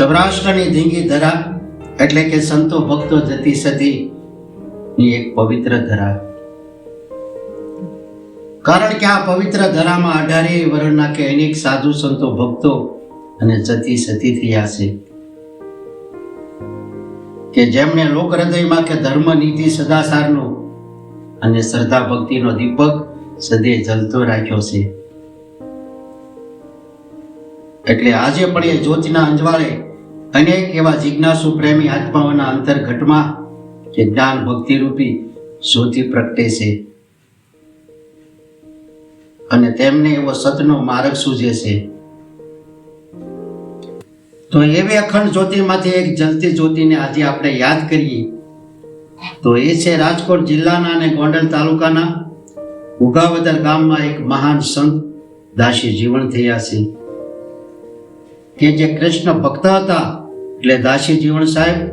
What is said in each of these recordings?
સૌરાષ્ટ્રની ધીંગી ધરા એટલે કે સંતો ભક્તો જતી સતી એક પવિત્ર ધરા. કારણ કે આ પવિત્ર ધરામાં અઢારેય વર્ણના કે અનેક સાધુ સંતો ભક્તો અને જતી સતી થયા છે. કે જેમણે લોક હૃદયમાં કે ધર્મ નીતિ સદાસારનો અને શ્રદ્ધા ભક્તિનો દીપક સદે જલતો રાખ્યો છે. એટલે આજે પણ એ જ્યોતિના અંજવાળે અનેક એવા જિજ્ઞાસુ પ્રેમી આત્માઓના અંતર્ઘટમાં કે જ્ઞાન ભક્તિ રૂપી શોધી પ્રગટે છે. અને તેમને એવો સતનો માર્ગ સૂજે છે. તો એવી અખંડ જ્યોતિમાંથી એક જલતી જ્યોતિને આજે આપણે યાદ કરીએ. તો એ છે રાજકોટ જિલ્લાના અને ગોંડલ તાલુકાના ઉગાવદર ગામમાં એક મહાન સંત દાસી જીવન થયા છે. કે જે કૃષ્ણ ભક્ત હતા એટલે દાસી જીવન સાહેબ,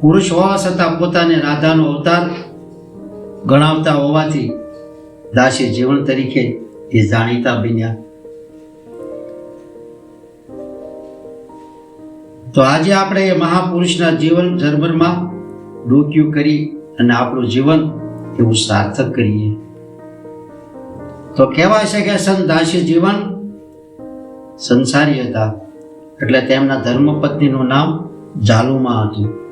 પુરુષ હોવા છતાં પોતાને રાધાનો અવતાર ગણાવતા હોવાથી દાસી જીવન તરીકે એ જાણીતા બન્યા. તો આજે આપણે એ મહાપુરુષના જીવન ધર્મમાં ડોક્યું કરી અને આપણું જીવન એવું સાર્થક કરીએ. તો કહેવાય છે કે સંત દાસી જીવન સંસારી હતા. એટલે તેમના ધર્મપત્નીનું નામ જાલુમા હતું.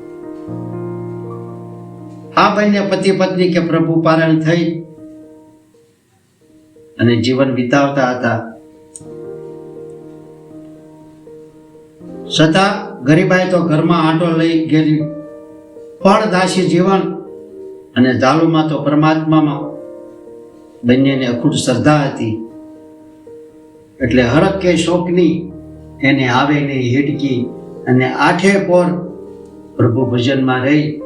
આ બંને પતિ પત્ની કે પ્રભુ પારણ થઈ અને જીવન વિતાવતા હતા. છતાં ગરીબાઈ તો ઘરમાં આંટો લઈ ગયેલી. પણ દાસી જીવન અને જાલુમાં તો પરમાત્મામાં. બંનેને અખૂટ શ્રદ્ધા હતી. એટલે હરક કે શોકની એને આવે નહીં હેડકી અને આઠે પોર પ્રભુ ભજનમાં રહી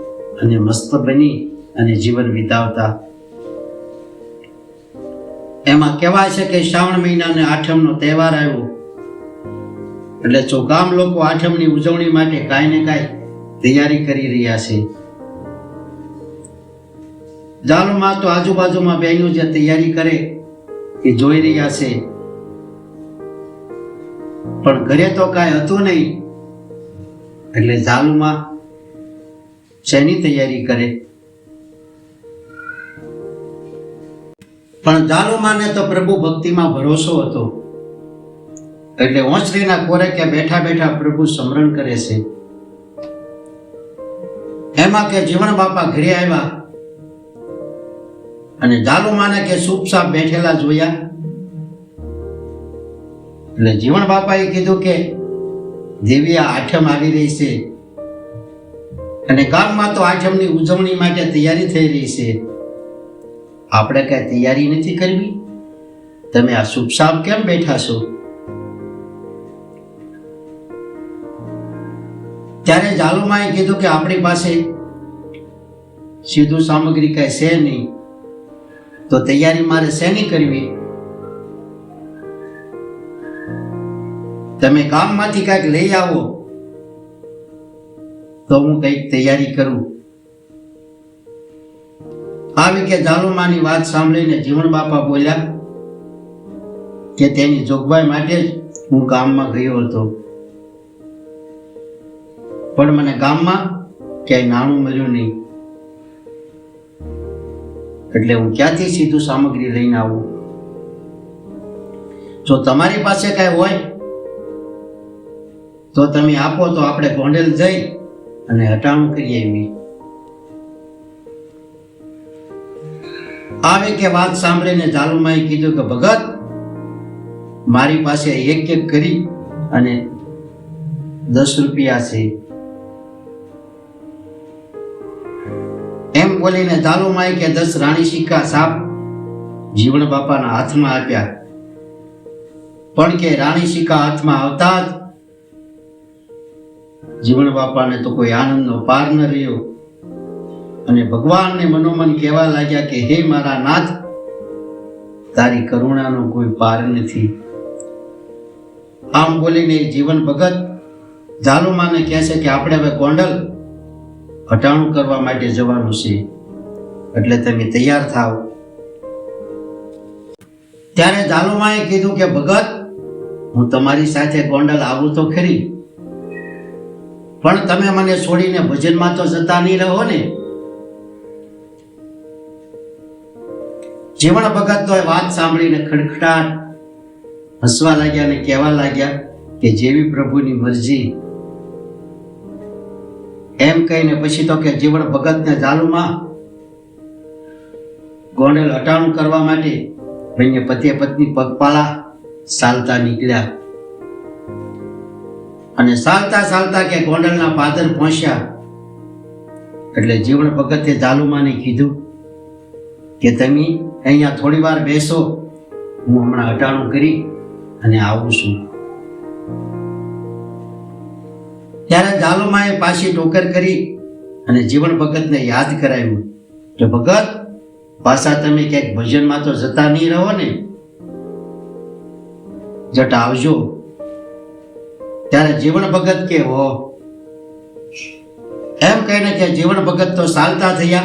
અને મસ્ત બની અને જીવન વિતાવતા. એમાં કહેવાય છે કે શ્રાવણ મહિનાને આઠમનો તહેવાર આવ્યો. એટલે જો ગામ લોકો આઠમની ઉજવણી માટે કાંઈ ને કાંઈ તૈયારી કરી રહ્યા છે. જાલોમાં તો આજુબાજુમાં બહેનો જે તૈયારી કરે એ જોઈ રહ્યા છે. પણ ઘરે તો કાંઈ હતું નહીં. એટલે ઝાલુમાં શેની તૈયારી કરે? પણ ઝાલુમાને તો પ્રભુ ભક્તિમાં ભરોસો હતો. એટલે ઓંચરીના કોરે કે બેઠા બેઠા પ્રભુ સ્મરણ કરે છે. એમાં કે જીવન બાપા ઘરે આવ્યા અને ઝાલુમાને કે ચૂપચાપ બેઠેલા જોયા. એટલે જીવન બાપાએ કીધું કે દેવી આ આઠમ આવી રહી છે. અને ગામમાં તો આઠમની ઉજવણી માટે તૈયારી થઈ રહી છે. આપણે કઈ તૈયારી નથી કરવી? તમે આ ચૂપચાપ કેમ બેઠા છો? ત્યારે જાલુમાએ કીધું કે આપણી પાસે સીધું સામગ્રી કઈ છે નહીં. તો તૈયારી મારે શેની કરવી? તમે ગામમાંથી કાંઈક લઈ આવો, તો હું કંઈક તૈયારી કરું. આવી કે જાલુમાની વાત સાંભળીને જીવન બાપા બોલ્યા કે તેની જોગવાઈ માટે જ હું ગામમાં ગયો હતો. પણ મને ગામમાં ક્યાંય નાણું મળ્યું નહીં. એટલે હું ક્યાંથી સીધું સામગ્રી લઈને આવું? જો તમારી પાસે કાંઈ હોય તો તમે આપો તો આપણે ભોંડેલ જઈ અને હટાણું કરી આવી આવી કે વાત સાંભળીને જાલુમાએ કીધું કે, ભગત, મારી પાસે એક એક કરી અને દસ રૂપિયા છે. એમ બોલીને જાલુમાએ કે, દસ રાણી સિક્કા સાપ જીવણ બાપાના હાથમાં આપ્યા. પણ કે રાણી સિક્કા હાથમાં આવતા જ જીવણ બાપાને તો કોઈ આનંદનો પાર ન રહ્યો. અને ભગવાનને મનોમન કહેવા લાગ્યા કે, હે મારા નાથ, તારી કરુણાનો કોઈ પાર નથી. આમ બોલીને જીવન ભગત જાલુમાને કહે છે કે, આપણે હવે કોંડલ હટાણું કરવા માટે જવાનું છે. એટલે તમે તૈયાર થાવ. ત્યારે જાલુમાએ કીધું કે, ભગત, હું તમારી સાથે ગોંડલ આવું તો ખરી પણ તમે મને છોડીને ભજનમાં તો જતા નહીં રહો ને. જીવણ ભગત તો વાત સાંભળીને ખડખડાટ હસવા લાગ્યા અને કહેવા લાગ્યા કે જેવી પ્રભુની મરજી. એમ કહીને પછી તો કે જીવણ ભગતને ઝાલુમાં ગોંડલ હટાણું કરવા માટે બંને પતિએ પત્ની પગપાળા ચાલતા નીકળ્યા. અને ચાલતા ચાલતા કે ગોંડલના પાદર પહોંચ્યા, એટલે જીવણ ભગતે જાલુમાને કીધું કે તમે અહીંયા થોડી વાર બેસો, હું હમણાં હટાણું કરી અને આવું છું. ત્યારે જાલુમાએ પાછી ટોકર કરી અને જીવણ ભગતને યાદ કરાવ્યું કે ભગત, પાછા તમે ક્યાંક ભજનમાં તો જતા નહીં રહો ને. જટ આવજો. ત્યારે જીવન ભગત કેવો? એમ કહીને કે જીવન ભગત તો ચાલતા થયા.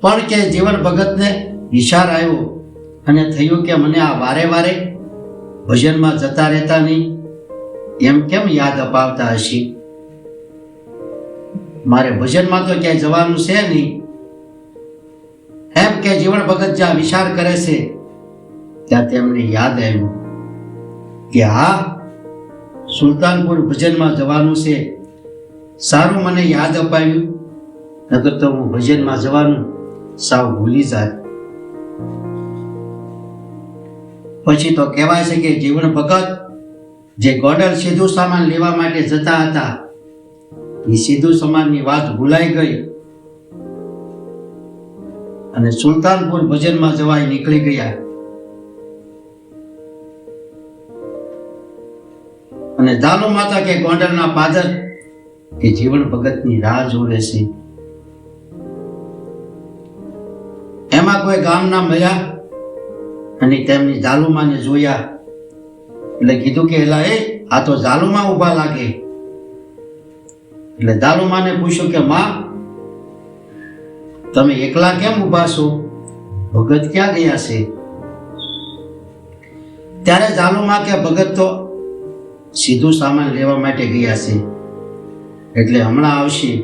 પણ કે જીવન ભગતને વિચાર આવ્યો અને થયું કે મને આ વારે વારે ભજનમાં જતા રહેતા નહીં. એમ કેમ યાદ અપાવતા હશે? મારે ભજનમાં તો ક્યાંય જવાનું છે નહીં. એમ કે જીવન ભગત જ્યાં વિચાર કરે છે, ત્યાં તેમને યાદ આવ્યું કે હા સુલતાનપુર ભજનમાં જવાનું છે. સારું મને યાદ અપાવ્યું નગર તો હું ભજનમાં જવાનું સાવ ભૂલી જાય. પછી તો કહેવાય છે કે જીવન ભગત, જે ગોડલ સીધું સામાન લેવા માટે જતા હતા, એ સીધું સામાનની વાત ભૂલાઈ ગઈ. અને સુલતાનપુર ભજનમાં જવાય નીકળી ગયા. અને ઝાલો માતા કે ગોંડલના પાદર કે જીવન ભગતની રાહ જોવે છે. એમાં કોઈ ગામના મળ્યા અને તેમની જાલુમાને જોયા. એટલે કીધું કે, એલા, એ, આ તો ઝાલુમાં ઊભા લાગે. એટલે જાલુમાને પૂછ્યું કે, માં, તમે એકલા કેમ ઊભા છો? ભગત ક્યાં ગયા છે? ત્યારે જાલુમાં કે, ભગત તો સીધું સામાન લેવા માટે ગયા છે. એટલે હમણાં આવશે.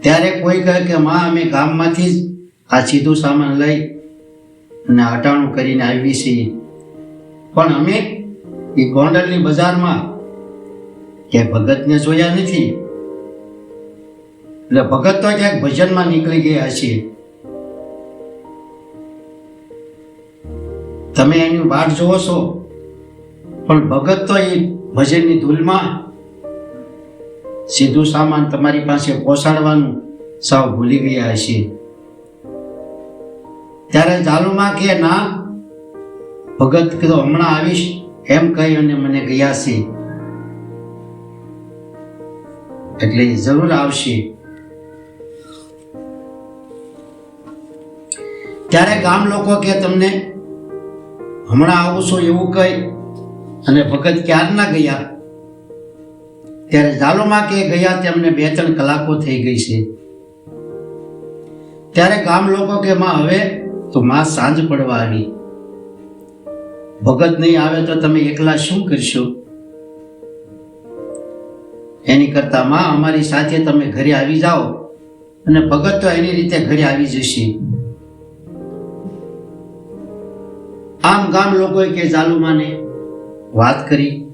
ત્યારે કોઈ કહે કે, માં, અમે ગામમાંથી જ આ સીધું સામાન લઈ અને હટાણું કરીને આવી છીએ. પણ અમે એ ગોંડલની બજારમાં કે ભગતને જોયા નથી. એટલે ભગત તો ક્યાંક ભજનમાં નીકળી ગયા છે. તમે એની વાટ જુઓ છો. પણ ભગત તો એ ભજનની ધૂલમાં સીધું સામાન તમારી પાસે પહોંચાડવાનું સાવ ભૂલી ગયા હશે. ત્યારે જાલુમાં કે, ના, ભગત કીધું હમણાં આવીશ, એમ કહી અને મને ગયા છે. એટલે જરૂર આવશે. ત્યારે ગામ લોકો કે, તમને હમણાં આવશો એવું કહી અને ભગત ક્યારના ગયા? ત્યારે ઝાલોમાં કે ગયા તેમને બે ત્રણ કલાકો થઈ ગઈ છે. ત્યારે ગામ લોકો કે, માં, હવે તો માં સાંજ પડવા આવી. ભગત નહીં આવે તો તમે એકલા શું કરશો? એની કરતા, માં, અમારી સાથે તમે ઘરે આવી જાઓ. અને ભગત તો એની રીતે ઘરે આવી જશે. આમ ગામ લોકોએ કે જાલુમાને વાત કરી.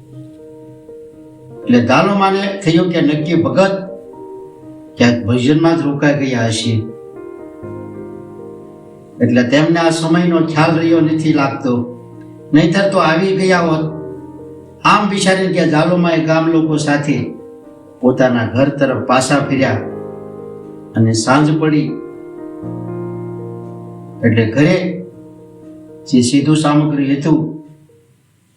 એટલે જાલુમાને થયું કે નક્કી ભગત ક્યાંક ભજનમાં જ રોકાઈ ગયા હશે. એટલે તેમને આ સમયનો ખ્યાલ રહ્યો નથી લાગતો. નહીતર તો આવી ગયા હોત. આમ વિચારીને કે જાલુમાએ ગામ લોકો સાથે પોતાના ઘર તરફ પાછા ફર્યા અને સાંજ પડી. એટલે ઘરે જે સીધું સામગ્રી હતું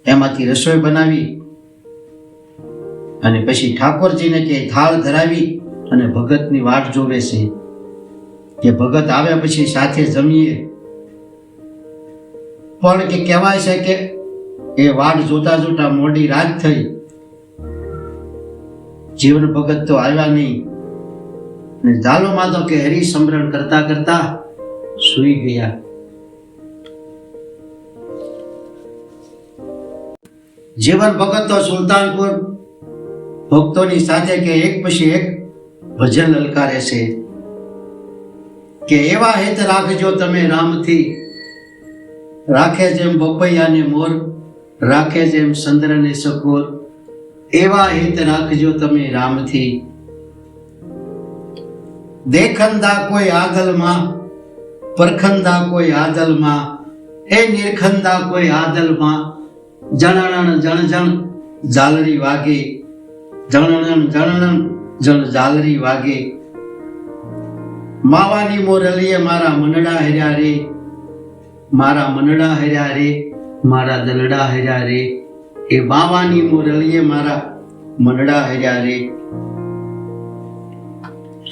એમાંથી રસોઈ બનાવી અને પછી ઠાકોરજીને કે થાળ ધરાવી અને ભગતની વાટ જોવે છે. કે ભગત આવ્યા પછી સાથે જમીએ. પણ કે કહેવાય છે કે એ વાટ જોતા જોતા મોડી રાત થઈ. જીવન ભગત તો આવ્યા નહીં. ને ઝાલોમાં તો કે હરી સમરણ કરતા કરતા સૂઈ ગયા. જીવન ભગતો સુલતાનપુર. ભક્તોની સાથે કે એક પછી એક ભજન લલકારે છે. કે એવા હિત રાખજો તમે રામથી. રાખે જેમ બપૈયાને મોર, રાખે જેમ ચંદ્રને સકોર એવા હિત રાખજો તમે રામથી. દેખંદા કોઈ આદલમાં, પરખંદા કોઈ આદલમાં એ નિરખંદા કોઈ આદલમાં જણણ જણ જણ ઝાલરી વાગે. જણણણ જણણણ, જણ ઝાલરી વાગે. માવાની મોરલીએ મારા મનડા હર્યા રે. મારા મનડા હર્યા રે, મારા દલડા હર્યા રે. એ બાવાની મોરલીએ મારા મનડા હર્યા રે.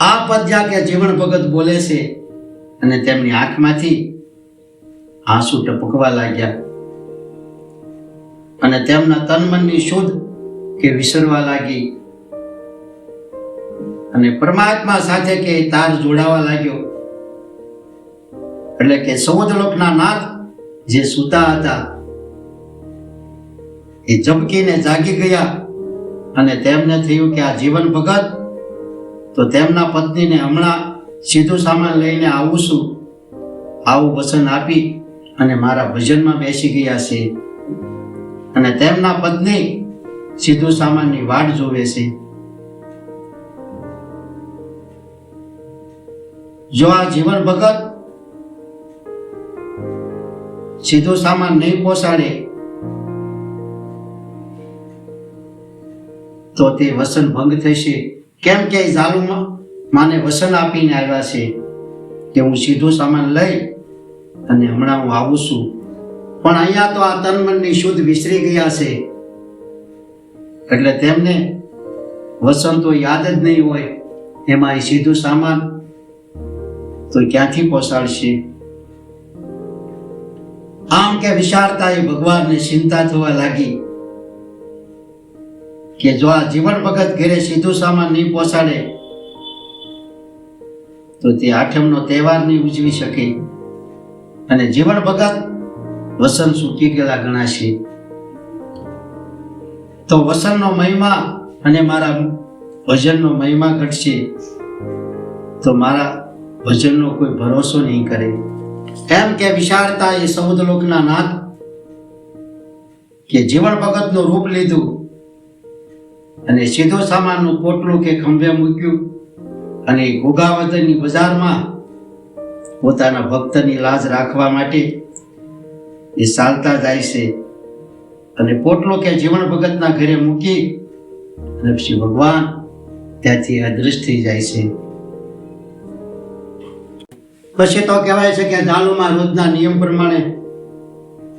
આ પદ્યા કે જીવન ભગત બોલે છે, અને તેમની આંખમાંથી આંસુ ટપકવા લાગ્યા. અને તેમના તન મનની શુદ્ધ કે વિસરવા લાગી. અને પરમાત્મા સાથે કે તાર જોડાવા લાગ્યો. એટલે કે સૌદ નાથ જે સૂતા હતા, એ ઝબકીને જાગી ગયા અને તેમને થયું કે આ જીવન ભગત, તો તેમના પત્નીને હમણાં સીધું સામાન લઈને આવું છું. આવું વસન આપી અને મારા ભજનમાં બેસી ગયા છે. અને તેમના પત્ની સીધું સામાનની વાટ જોવે છે. જો આ જીવન ભગત સીધો સામાન નહીં પહોંચાડે તો તે વસન ભંગ થશે. કેમ કે ઝાલુમાં માને વસન આપીને આવ્યા છે કે હું સીધો સામાન લઈ અને હમણાં હું આવું છું. પણ અહીંયા તો આ તન મનની શુદ્ધ વિસરી ગયા છે. એટલે તેમને વસંતો યાદ જ નહીં હોય, એમાં એ સીધું સામાન તો ક્યાંથી પોસાડશે? આમ કે વિશાળતા એ ભગવાનને ચિંતા થવા લાગી કે જો આ જીવન ભગત ઘરે સીધું સામાન નહીં પહોંચાડે તો તે આઠમનો તહેવાર નહીં ઉજવી શકે. અને જીવન ભગત વસન સૂકી ગયેલા ગણાશે તો વસનનો મહિમા અને મારા ભજનનો મહિમા ઘટશે. તો મારા ભજનનો કોઈ ભરોસો નહીં કરે. એમ કે વિશાળતા એ સૌદ નાથ કે જીવન ભગતનું રૂપ લીધું અને સીધો સામાનનું પોટલું કે ખંભે મૂક્યું અને ગોગાવદરની બજારમાં પોતાના ભક્તની લાજ રાખવા માટે એ ચાલતા જાય છે. અને પોટલો કે જીવન ભગતના ઘરે મૂકી અને પછી ભગવાન ત્યાંથી અદૃશ્ય થઈ જાય છે. પછી તો કહેવાય છે કે ઝાલુમાં રોજના નિયમ પ્રમાણે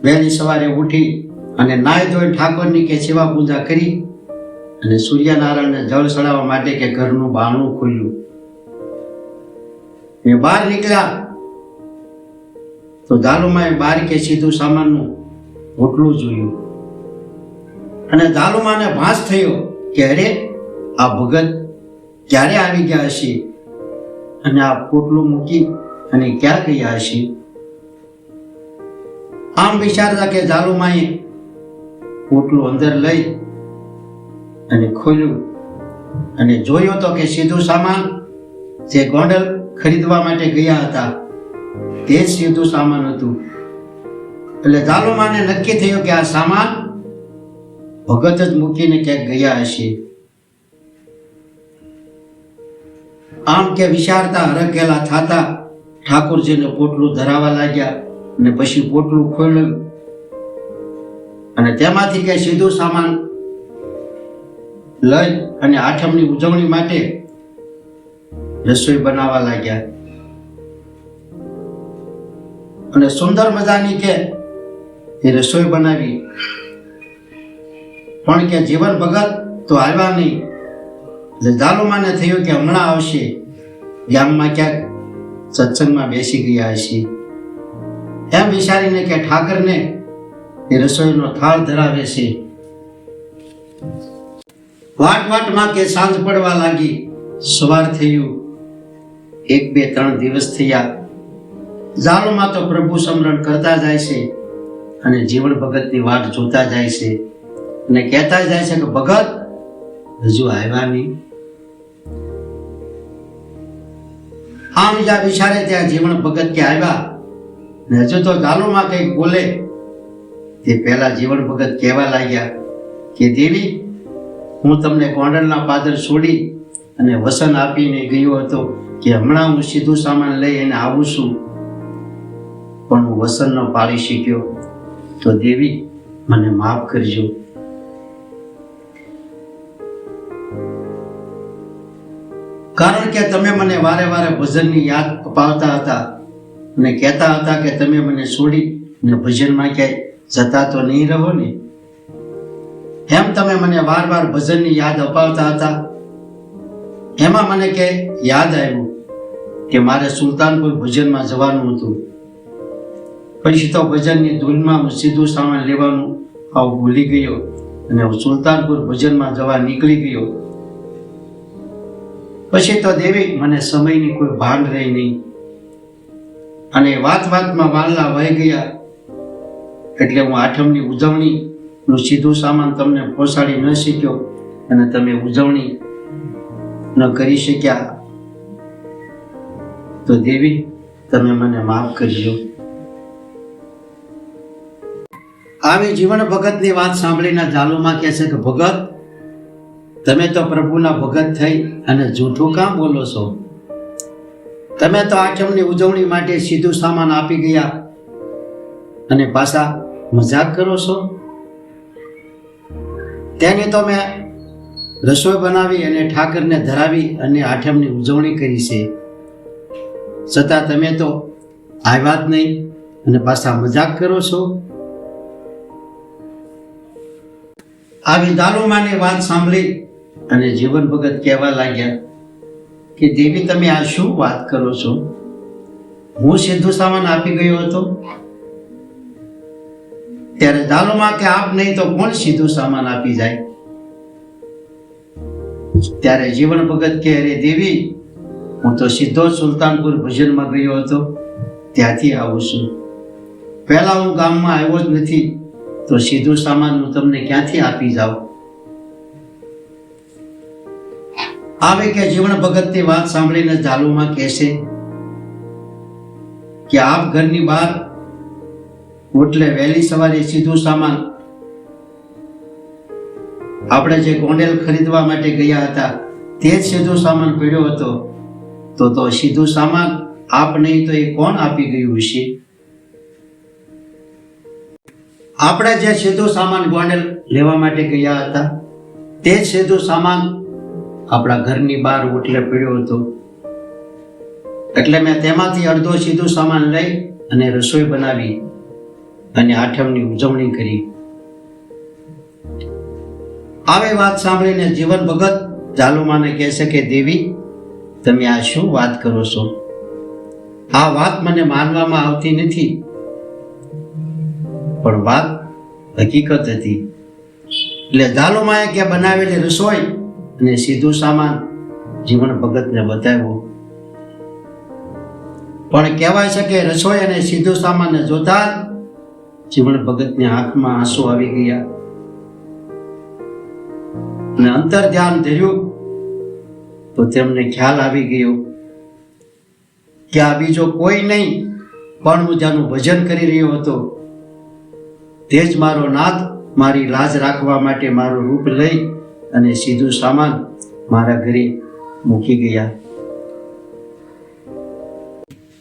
વહેલી સવારે ઉઠી અને નાય ધોઈ ઠાકોરની કે સેવા પૂજા કરી અને સૂર્યનારાયણને જળ ચડાવવા માટે કે ઘરનું બાણું ખોલ્યું. એ બહાર નીકળ્યા તો ઝાલુમાં બાર કે સીધું સામાનનું હોટલું જોયું. અને ઝાલુમાને ભાસ થયો કે અરે, આ ભગત ક્યારે આવી ગયા હશે? અને આ પોટલું મૂકી અને ક્યાં ગયા હશે? આમ વિચારતા કે ઝાલુમાએ પોટલું અંદર લઈ અને ખોલ્યું અને જોયું તો કે સીધું સામાન જે ગોંડલ ખરીદવા માટે ગયા હતા. તે જ સીધું સામાન હતું. એટલે ઝાલુમાને નક્કી થયું કે આ સામાન ભગત જ મૂકીને ક્યાંક ગયા હશે. આમ કે વિચારતા હરખેલા થાતા ઠાકોરજીને પોટલું ધરાવા લાગ્યા અને પછી પોટલું ખોલ્યું. અને તેમાંથી કે સીધું સામાન લઈ અને આઠમની ઉજવણી માટે રસોઈ બનાવવા લાગ્યા. અને સુંદર મજાની કે એ રસોઈ બનાવી. પણ કે જીવન ભગત તો આવ્યા નહીં. એટલે ઝાલુમાને થયું કે હમણાં આવશે. ગામમાં ક્યાંક સત્સંગમાં બેસી ગયા હશે. એમ વિચારીને કે ઠાકરને એ રસોઈનો થાળ ધરાવે છે. વાટ વાટમાં કે સાંજ પડવા લાગી. સવાર થયું. એક બે ત્રણ દિવસ થયા. ઝાલોમાં તો પ્રભુ સ્મરણ કરતા જાય છે અને જીવન ભગતની વાટ જોતા જાય છે અને કહેતા જાય છે કે, ભગત હજુ આવ્યા નહીં. આમ જ્યાં વિચારે ત્યાં જીવન ભગત કે આવ્યા? ને હજુ તો ગાલોમાં કંઈક બોલે. તે પહેલા જીવન ભગત કહેવા લાગ્યા કે, દેવી, હું તમને ગોંડલના પાદર છોડી અને વસન આપીને ગયો હતો કે હમણાં હું સીધું સામાન લઈ અને આવું છું. પણ હું વસન ન પાળી શક્યો તો દેવી મને માફ કરજો. કારણ કે તમે મને વારે વારે ભજનની યાદ અપાવતા હતા અને કહેતા હતા કે તમે મને છોડી ને ભજનમાં ક્યાંય જતા તો નહીં રહો ને? એમ તમે મને વાર વાર ભજનની યાદ અપાવતા હતા. એમાં મને કે યાદ આવ્યું કે મારે સુલતાનપુર ભજનમાં જવાનું હતું. પછી તો ભજનની ધૂનમાં હું સીધું સામાન લેવાનું આવું ભૂલી ગયો અને હું સુલતાનપુર ભજનમાં જવા નીકળી ગયો. પછી તો દેવી મને સમયની કોઈ ભાન રહી નહીં. અને વાત વાતમાં વાલના વહી ગયા. એટલે હું આઠમની ઉજવણી નું સીધું સામાન તમને પહોંચાડી ન શક્યો અને તમે ઉજવણી ન કરી શક્યા. તો દેવી, તમે મને માફ કરજો. આવી જીવન ભગતની વાત સાંભળીને જાલુમાં કહે છે કે, ભગત, તમે તો પ્રભુના ભગત થઈ અને જૂઠું કામ બોલો છો? તમે તો આઠમની ઉજવણી માટે સીધું સામાન આપી ગયા અને પાછા મજાક કરો છો? તેની તો મેં રસોઈ બનાવી અને ઠાકરને ધરાવી અને આઠમની ઉજવણી કરી છે. છતાં તમે તો આવ્યા જ નહીં અને પાછા મજાક કરો છો? આવી દાલુમાની વાત સાંભળી અને જીવન ભગત કહેવા લાગ્યા કે, દેવી, તમે આ શું વાત કરો છો? હું સીધું સામાન આપી ગયો હતો. ત્યારે દાલુમાં કે આપ નહીં તો કોણ સીધું સામાન આપી જાય? ત્યારે જીવન ભગત કે અરે દેવી, હું તો સીધો સુલતાનપુર ભજનમાં ગયો હતો. ત્યાંથી આવું છું. પહેલા હું ગામમાં આવ્યો જ નથી. તો સીધું સામાન હું તમને ક્યાંથી આપી જાઉં? આવે કે જીવન ભગતની વાત સાંભળીને ઝાલુમાં કહેશે કે આપ ઘરની બહાર એટલે વહેલી સવારે સીધું સામાન આપણે જે ગોંડેલ ખરીદવા માટે ગયા હતા, તે જ સીધો સામાન પડ્યો હતો. તો તો સીધું સામાન આપ નહીં તો એ કોણ આપી ગયું હશે? આપણે જે સીધો સામાન ગોંડલ લેવા માટે ગયા હતા, તે સીધું સામાન આપણા ઘરની બહાર ઓટલે પડ્યો હતો. એટલે મેં તેમાંથી અડધો સીધો સામાન લઈ અને રસોઈ બનાવી અને આઠમની ઉજવણી કરી. આવી વાત સાંભળીને જીવન ભગત જાલુમાને કહેશે કે, દેવી, તમે આ શું વાત કરો છો? આ વાત મને માનવામાં આવતી નથી. પણ વાત હકીકત હતી. એટલે જાલુમાએ કે બનાવેલી રસોઈ અને સીધું સામાન જીવન ભગતને બતાવ્યો. પણ કહેવાય છે કે રસોઈ અને સીધું સામાનને જોતા જીવન ભગતની આંખમાં આંસુ આવી ગયા. અને અંતર ધ્યાન ધર્યું તો તેમને ખ્યાલ આવી ગયો કે આ બીજો કોઈ નહીં પણ હું ત્યાંનું ભજન કરી રહ્યો હતો. તે જ મારો નાથ મારી લાજ રાખવા માટે મારું રૂપ લઈ અને સીધું સામાન મારા ઘરે મૂકી ગયા.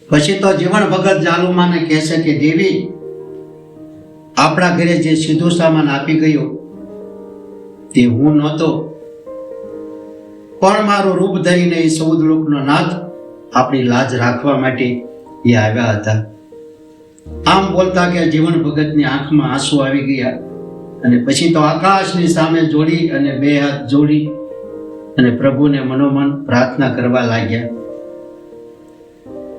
પછી તો જીવન ભગત જાલુમાને કહેશે કે, દેવી, આપણા ઘરે જે સીધું સામાન આપી ગયો, તે હું નહોતો. પણ મારું રૂપ ધરીને એ સૌદ લોકનો નાથ આપણી લાજ રાખવા માટે એ આવ્યા હતા. આમ બોલતા કે જીવન ભગતની આંખમાં આંસુ આવી ગયા અને પછી તો આકાશની સામે જોડી અને બે હાથ જોડી અને પ્રભુને મનોમન પ્રાર્થના કરવા લાગ્યા.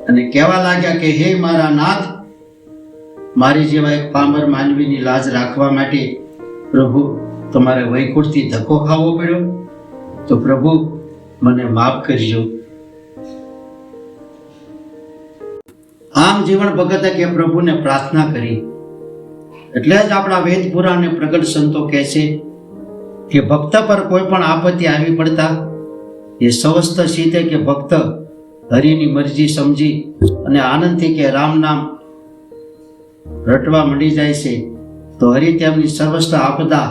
અને કહેવા લાગ્યા કે, હે મારા નાથ, મારી જેવા એક પામર માનવીની લાજ રાખવા માટે પ્રભુ, તમારે વૈકુંઠથી ધક્કો ખાવો પડ્યો. તો પ્રભુ, મને માફ કરજો. આમ જીવન ભગતે કે પ્રભુને પ્રાર્થના કરી. એટલે જ આપણા વેદ પુરાણ પ્રગટ સંતો કહે છે કે ભક્ત પર કોઈ પણ આપત્તિ આવી પડતા એ સ્વસ્થ સીતે કે ભક્ત હરિની મરજી સમજી અને આનંદથી કે રામ નામ રટવા મંડી જાય છે, તો હરિ તેમની સર્વસ્થ આપદા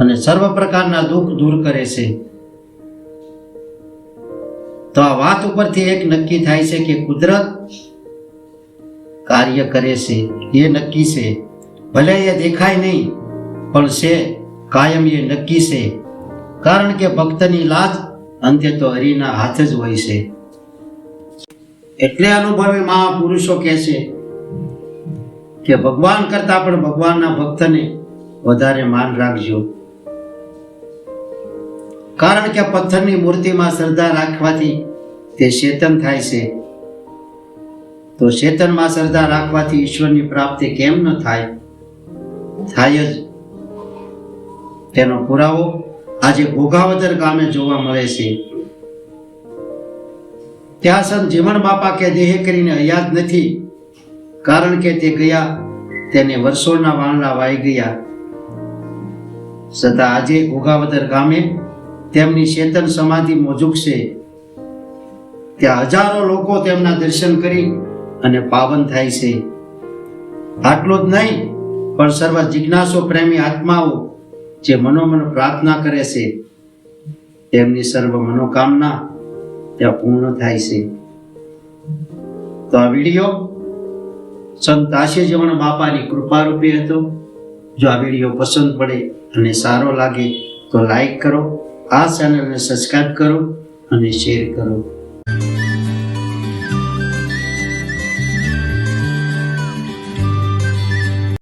અને સર્વ પ્રકારના દુઃખ દૂર કરે છે. તો આ વાત ઉપરથી એક નક્કી થાય છે કે કુદરત કાર્ય કરે છે, એ નક્કી છે. ભલે એ દેખાય નહીં, પણ છે, કાયમ એ નક્કી છે. કારણ કે ભક્તની લાજ અંતે તો હરિના હાથ જ હોય છે. એટલે અનુભવી મહાપુરુષો કહે છે કે ભગવાન કરતાં પણ ભગવાનના ભક્તને વધારે માન રાખજો. કારણ કે પથ્થરની મૂર્તિમાં શ્રદ્ધા રાખવાથી તે ચેતન થાય છે. તો ચેતનમાં શ્રદ્ધા રાખવાથી ઈશ્વરની પ્રાપ્તિ કેમ ન થાય? થાય જ તેનો પુરાવો આજે ભોગાવદર ગામે જોવા મળે છે. ત્યાં સંત જીવન બાપા કે દેહ કરીને યાદ નથી. કારણ કે તે ગયા તેને વર્ષોના વાંડા વાઈ ગયા. છતાં આજે ઘોઘાવદર ગામે તેમની ચેતન સમાધિ મોજુક છે. ત્યાં હજારો લોકો તેમના દર્શન કરી અને પાવન થાય છે. આટલું જ નહીં, પણ સર્વ જિજ્ઞાસો પ્રેમી આત્માઓ જે મનોમન પ્રાર્થના કરે છે, તેમની સર્વ મનોકામના ત્યાં પૂર્ણ થાય છે. તો આ વીડિયો સંત આશીર્જવણ બાપાની કૃપારૂપી હતો. જો આ વીડિયો પસંદ પડે અને સારો લાગે તો લાઈક કરો આ ચેનલને સબસ્ક્રાઇબ કરો અને શેર કરો.